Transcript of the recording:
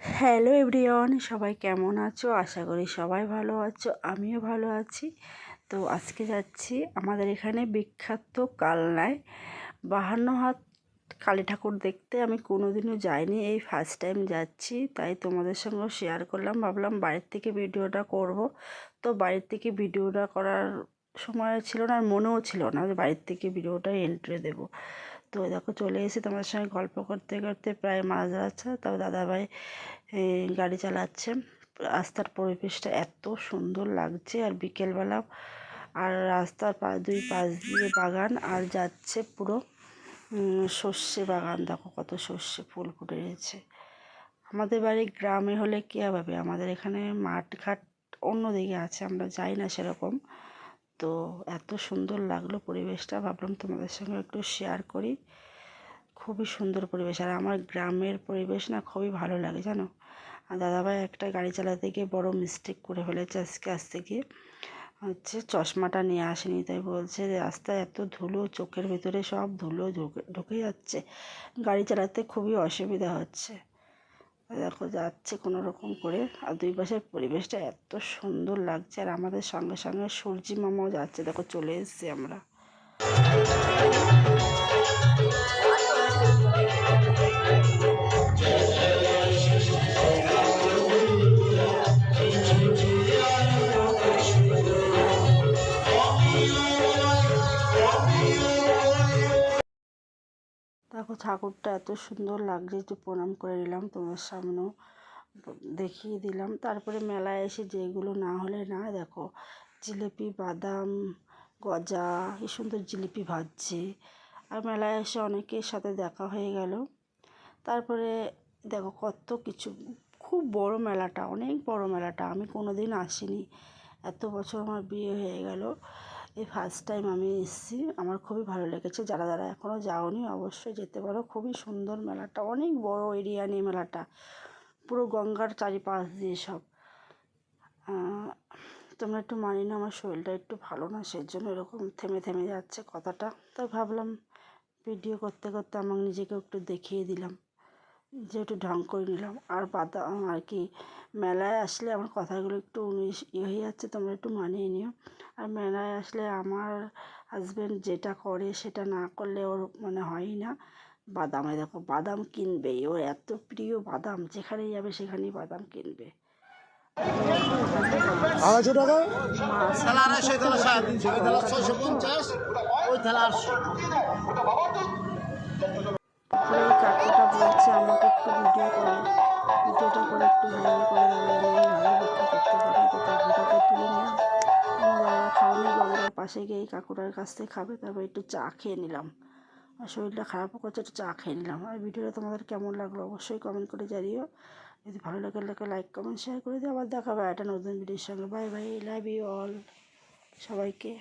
Hello everyone, সবাই কেমন আছো? আশা করি সবাই ভালো আছো, আমিও ভালো আছি। তো আজকে যাচ্ছি আমাদের এখানে বিখ্যাত কালনায়। বাহান্ন হাত কালী ঠাকুর দেখতে আমি কোনোদিনও যাইনি, এই ফার্স্ট টাইম যাচ্ছি, তাই তোমাদের সঙ্গেও শেয়ার করলাম। ভাবলাম বাড়ির থেকে ভিডিওটা করব। তো বাড়ির থেকে ভিডিওটা করার সময় ছিল না আর মনেও ছিল না যে বাড়ির থেকে ভিডিওটা এন্ট্রি দেবো। তো দেখো চলে এসে তোমার সঙ্গে গল্প করতে করতে প্রায় মাছ ধরাচ্ছে তবে দাদাভাই গাড়ি চালাচ্ছে। রাস্তার পরিবেশটা এত সুন্দর লাগছে আর বিকেলবেলা আর রাস্তার পা, দুই পাশ দিয়ে বাগান আর যাচ্ছে পুরো সর্ষে বাগান। দেখো কত সর্ষে ফুল ফুটে রয়েছে আমাদের বাড়ি গ্রামে হলে কী হবে? আমাদের এখানে মাঠ ঘাট অন্যদিকে আছে, আমরা যাই না সেরকম। তো এত সুন্দর লাগল পরিবেশটা। ভাবলাম তোমাদের সঙ্গে একটু শেয়ার করি। খুবই সুন্দর পরিবেশ। আর আমার গ্রামের পরিবেশ না খুবই ভালো লাগে, জানো? আর দাদাভাই একটা গাড়ি চালাতে গিয়ে বড় মিস্টেক করে ফেলেছে আজকে আসতে গিয়ে হচ্ছে চশমাটা নিয়ে আসেনি, তাই বলছে যে রাস্তায় এত ধুলো, চোখের ভিতরে সব ধুলো ঢুকে ঢুকে যাচ্ছে। গাড়ি চালাতে খুবই অসুবিধা হচ্ছে। দেখো যাচ্ছে কোনো রকম করে। আর দুই পাশের পরিবেশটা এত সুন্দর লাগছে। আর আমাদের সঙ্গে সঙ্গে সূর্যি মামাও যাচ্ছে। দেখো চলে এসছি আমরা। দেখো ঠাকুরটা এত সুন্দর লাগছে, একটু প্রণাম করে নিলাম তোমার সামনেও, দেখিয়ে দিলাম। তারপরে মেলায় এসে যেগুলো না হলে না, দেখো জিলিপি, বাদাম, গজা এই সুন্দর জিলিপি ভাজছে। আর মেলায় এসে অনেকের সাথে দেখা হয়ে গেল। তারপরে দেখো কত কিছু, খুব বড় মেলাটা, অনেক বড় মেলাটা, আমি কোনো দিন আসিনি। এত বছর আমার বিয়ে হয়ে গেল। এই ফার্স্ট টাইম আমি এসেছি। আমার খুবই ভালো লেগেছে। যারা যারা এখনও যাওনি, অবশ্যই যেতে পারো। খুবই সুন্দর মেলাটা, অনেক বড় এরিয়া নিয়ে মেলাটা। পুরো গঙ্গার চারিপাশ দিয়ে সব। তোমরা একটু মানি না আমার শরীরটা একটু ভালো না সেই জন্য এরকম থেমে থেমে যাচ্ছে কথাটা। তাই ভাবলাম ভিডিও করতে করতে আমার নিজেকে একটু দেখিয়ে দিলাম। যে একটু ঢং করে নিলাম। আর বাদাম আর কি মেলায় আসলে আমার কথাগুলো একটু ইয়ে হয়ে যাচ্ছে তোমরা একটু মানিয়ে নিও। আর মেলায় আসলে আমার হাজব্যান্ড যেটা করে সেটা না করলে ওর মানে হয় না। বাদামে দেখো বাদাম কিনবেই ওর এত প্রিয় বাদাম যেখানেই যাবে সেখানেই বাদাম কিনবে। আড়াইশো টাকা? থালা আড়াইশো থালা সাড়ে তিনশো ওই থালা ছয়শো পঞ্চাশ ওই থালা আটশো। পাশে গিয়ে কাকুটার কাছ থেকে খাবে, তারপর একটু চা খেয়ে নিলাম। আর শরীরটা খারাপও করছে, একটু চা খেয়ে নিলাম। আর ভিডিওটা তোমাদের কেমন লাগল অবশ্যই কমেন্ট করে জানিও। যদি ভালো লাগে লাগে লাইক কমেন্ট শেয়ার করে দিও। আবার দেখাবে একটা নতুন ভিডিওর সঙ্গে। Bye bye love you all সবাইকে।